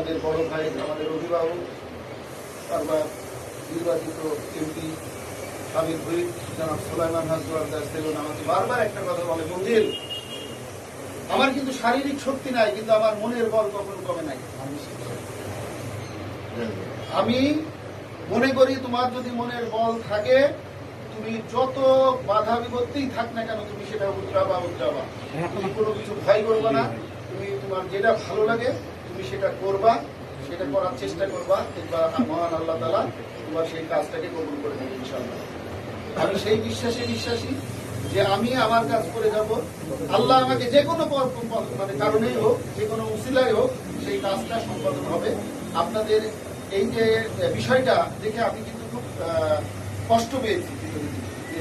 আমাদের বড় ভাই, আমাদের অভিভাবক, তারপর নির্বাচিত এমপি সাবির ভুইট জনাব সুলাইমান হাজুয়ার দাস সেগুন আমাকে বারবার একটা কথা বলে, মন্দির, আমার কিন্তু শারীরিক শক্তি নাই, কিন্তু আমার মনের বল কখনো কমে নাই। আমি মনে করি তোমার যদি মনের বল থাকে, তুমি যত বাধা বিপত্তিই থাক না কেন, তুমি সেটা উদ্রাবা উদ্রাবা তুমি কোনো কিছু ভয় করবে না। তুমি তোমার যেটা ভালো লাগে তুমি সেটা করবা, সেটা করার চেষ্টা করবা কিংবা মহান আল্লাহ তালা তোমার সেই কাজটাকে কবুল করে দেবে ইনশাআল্লাহ। আমি সেই বিশ্বাসে বিশ্বাসী যে আমি আমার কাজ করে যাব। আল্লাহ আমাকে যে কোনো মানে কারণেই হোক, যে কোনো উসিলাই হোক, সেই কাজটা সম্পাদন হবে। আপনাদের এই যে বিষয়টা দেখে আমি কিন্তু খুব কষ্ট পেয়েছি। যে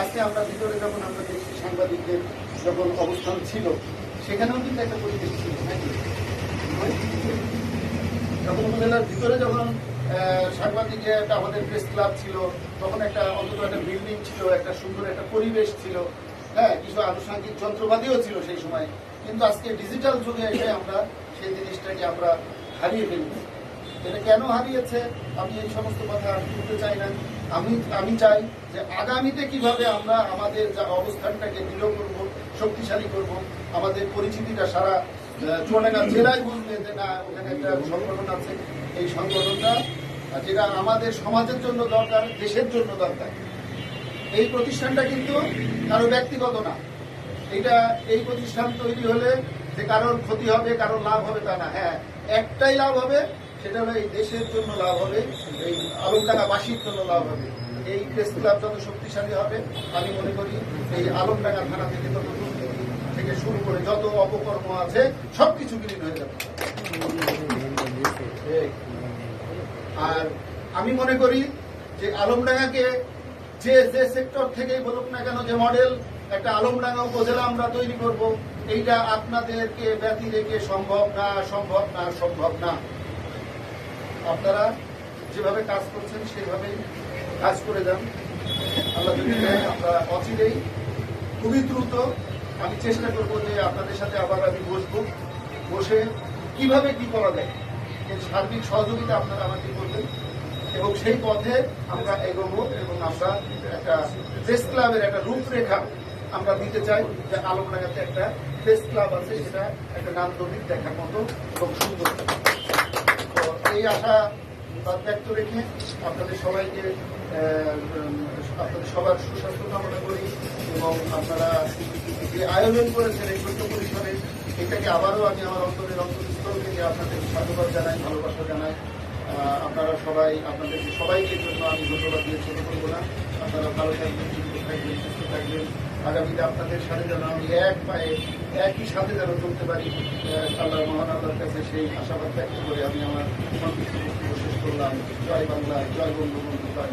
আজকে আমরা ভিতরে যখন আমরা দেখছি সাংবাদিকদের যখন অবস্থান ছিল, সেখানেও কিন্তু একটা পরিবেশ ছিল, নাকি? যখন উপজেলার ভিতরে যখন একটা আমাদের প্রেস ক্লাব ছিল, তখন একটা অন্তত একটা বিল্ডিং ছিল, একটা সুন্দর একটা পরিবেশ ছিল হ্যাঁ কিছু যন্ত্রপাতিও ছিল সেই সময়। কিন্তু আজকে ডিজিটাল যুগে এসে আমরা সেই জিনিসটাকে আমরা হারিয়ে ফেলছি। এটা কেন হারিয়েছে? আমি এই সমস্ত কথা বলতে চাই না। আমি আমি চাই যে আগামীতে কীভাবে আমরা আমাদের যা অবস্থানটাকে দৃঢ় করব, শক্তিশালী করব, আমাদের পরিচিতিটা সারা চুয়াডাঙ্গা জেলায় একটা সংগঠন আছে। এই সংগঠনটা যেটা আমাদের সমাজের জন্য দরকার, দেশের জন্য দরকার। এই প্রতিষ্ঠানটা কিন্তু কারও ব্যক্তিগত না। এটা এই প্রতিষ্ঠান তৈরি হলে যে কারোর ক্ষতি হবে, কারোর লাভ হবে তা না। হ্যাঁ একটাই লাভ হবে, সেটা হলো এই দেশের জন্য লাভ হবে, এই আলমডাঙ্গাবাসীর জন্য লাভ হবে। এই প্রেস ক্লাব যত শক্তিশালী হবে, আমি মনে করি এই আলমডাঙ্গা থানা থেকে তত থেকে শুরু করে যত অপকর্ম আছে, সবকিছু বিলীন হয়ে যাবে। আর আমি মনে করি যে আলমডাঙ্গাকে যে যে সেক্টর থেকেই বলুক না কেন, যে মডেল একটা আলমডাঙ্গা উপজেলা আমরা তৈরি করব, এইটা আপনাদেরকে ব্যতি রেখে সম্ভব না সম্ভব না সম্ভব না। আপনারা যেভাবে কাজ করছেন সেভাবেই কাজ করে যান। আল্লাহ আমরা অচিরেই খুবই দ্রুত আমি চেষ্টা করব যে আপনাদের সাথে আবার আমি বসবো। বসে কীভাবে কি করা যায়? সার্বিক সহযোগিতা আপনারা আমাকে করবেন। এবং সেই পথে আমরা এগোবো এবং আমরা একটা প্রেস ক্লাবের একটা রূপরেখা আমরা দিতে চাই যে আলমডাঙ্গাতে একটা প্রেস ক্লাব আছে, সেটা একটা নান্দনিক দেখার মতো এবং সুন্দর। তো এই আশা ব্যক্ত রেখে আপনাদের সবাইকে আপনাদের সবার সুস্বাস্থ্য কামনা করি এবং আপনারা যে আয়োজন করেছেন এই ছোট্ট পরিসরে, এটাকে আবারও আমি আমার অন্তরের অন্তরস্থল থেকে আপনাদের সাধুবাদ জানাই, ভালোবাসা জানাই। আপনারা সবাই আপনাদেরকে সবাইকে জন্য আমি ধন্যবাদ দিয়ে ছোট করব না। আপনারা ভালো থাকবেন, সুস্থ থাকবেন সুস্থ থাকবেন। আগামীতে আপনাদের সাথে যেন আমি এক পায়ে, একই সাথে যেন চলতে পারি আল্লাহ মহান আল্লাহর কাছে সেই আশাবাদ ব্যক্ত করে আমি আমার সন্তুষ্ট শেষ করলাম। জয় বাংলা, জয় বঙ্গবন্ধু, জয়